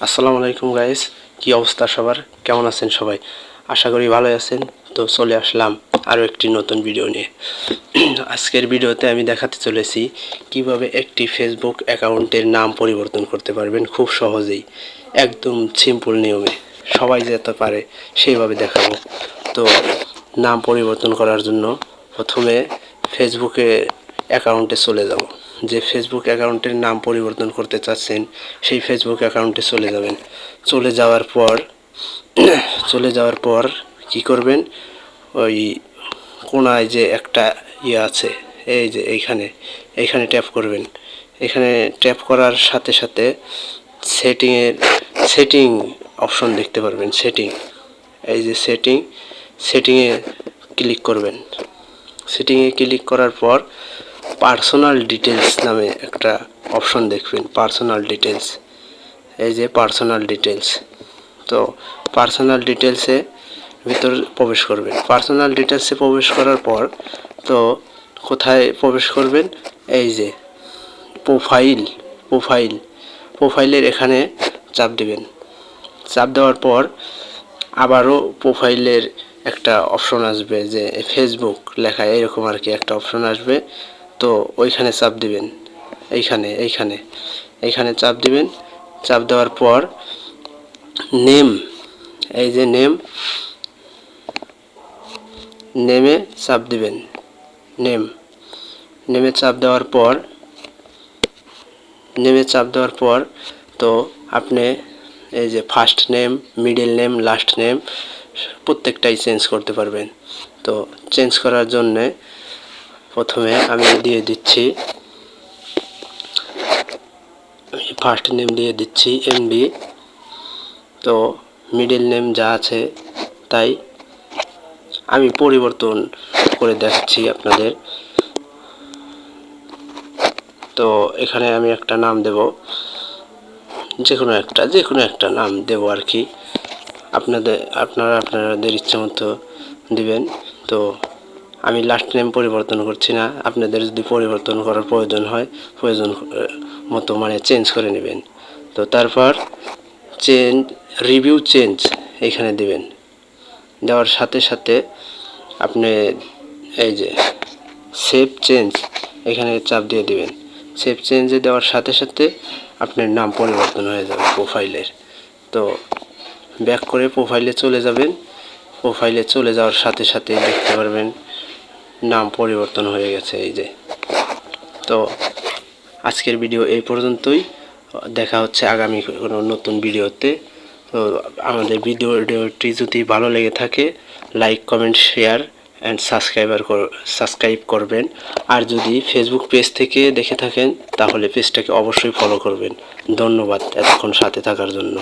আসসালামু আলাইকুম গাইস কি অবস্থা সবার? কেমন আছেন সবাই? আশা করি ভালো আছেন। তো চলে আসলাম আরও একটি নতুন ভিডিও নিয়ে। আজকের ভিডিওতে আমি দেখাতে চলেছি কীভাবে একটি ফেসবুক অ্যাকাউন্টের নাম পরিবর্তন করতে পারবেন খুব সহজেই। একদম সিম্পল নিয়মে। সবাই যেতে পারে, সেইভাবে দেখাবো। তো নাম পরিবর্তন করার জন্য প্রথমে ফেসবুকে অ্যাকাউন্টে চলে যাব যে ফেসবুক অ্যাকাউন্টের নাম পরিবর্তন করতে চাচ্ছেন, সেই ফেসবুক অ্যাকাউন্টে চলে যাবেন। চলে যাওয়ার পর, চলে যাওয়ার পর কি করবেন? ওই কোনায় যে একটা ইয়ে আছে, এই যে এইখানে এইখানে ট্যাপ করবেন। এখানে ট্যাপ করার সাথে সাথে সেটিংয়ের সেটিং অপশন দেখতে পারবেন সেটিং এই যে সেটিং সেটিংয়ে ক্লিক করবেন। সেটিংয়ে ক্লিক করার পর পার্সোনাল ডিটেলস নামে একটা অপশন দেখবেন পার্সোনাল ডিটেলস এই যে পার্সোনাল ডিটেলস তো পার্সোনাল ডিটেলসে ভিতর প্রবেশ করবেন। পার্সোনাল ডিটেলসে প্রবেশ করার পর তো কোথায় প্রবেশ করবেন? এই যে প্রোফাইল প্রোফাইল প্রোফাইলের এখানে চাপ দিবেন। চাপ দেওয়ার পর আবারও প্রোফাইলের একটা অপশন আসবে যে ফেসবুক লেখা এরকম আর কি একটা অপশন আসবে। তো ওইখানে চাপ দিবেন। এইখানে এইখানে এইখানে চাপ দিবেন। চাপ দেওয়ার পর নেম, এই যে নেম, নেমে চাপ দিবেন। নেম, নেমে চাপ দেওয়ার পর, নেমে চাপ দেওয়ার পর তো আপনি এই যে first name middle name last name প্রত্যেকটাই চেঞ্জ করতে পারবেন। তো চেঞ্জ করার জন্যে প্রথমে আমি দিয়ে দিচ্ছি ফার্স্ট নেম দিয়ে দিচ্ছি এমডি তো মিডল নেম যা আছে তাই আমি পরিবর্তন করে দেখাচ্ছি আপনাদের। তো এখানে আমি একটা নাম দেব যে কোনো একটা যে কোনো একটা নাম দেব আর কি। আপনাদের, আপনারা, আপনাদের ইচ্ছে মতো দিবেন। তো আমি লাস্ট নেম পরিবর্তন করছি না। আপনাদের যদি পরিবর্তন করার প্রয়োজন হয়, প্রয়োজন মতো মানে চেঞ্জ করে নেবেন। তো তারপর চেঞ্জ রিভিউ চেঞ্জ এখানে দিবেন। দেওয়ার সাথে সাথে আপনি এই যে সেভ চেঞ্জ এখানে চাপ দিয়ে দিবেন। সেভ চেঞ্জে দেওয়ার সাথে সাথে আপনার নাম পরিবর্তন হয়ে যাবে প্রোফাইলের তো ব্যাক করে প্রোফাইলে চলে যাবেন। প্রোফাইলে চলে যাওয়ার সাথে সাথে দেখতে পারবেন নাম পরিবর্তন হয়ে গেছে এই যে। তো আজকের ভিডিও এই পর্যন্তই। দেখা হচ্ছে আগামী কোনো নতুন ভিডিওতে। তো আমাদের ভিডিওটি যদি ভালো লেগে থাকে like comment share and subscriber subscribe করবেন। আর যদি ফেসবুক পেজ থেকে দেখে থাকেন, তাহলে পেজটাকে অবশ্যই ফলো করবেন। ধন্যবাদ এতক্ষণ সাথে থাকার জন্য।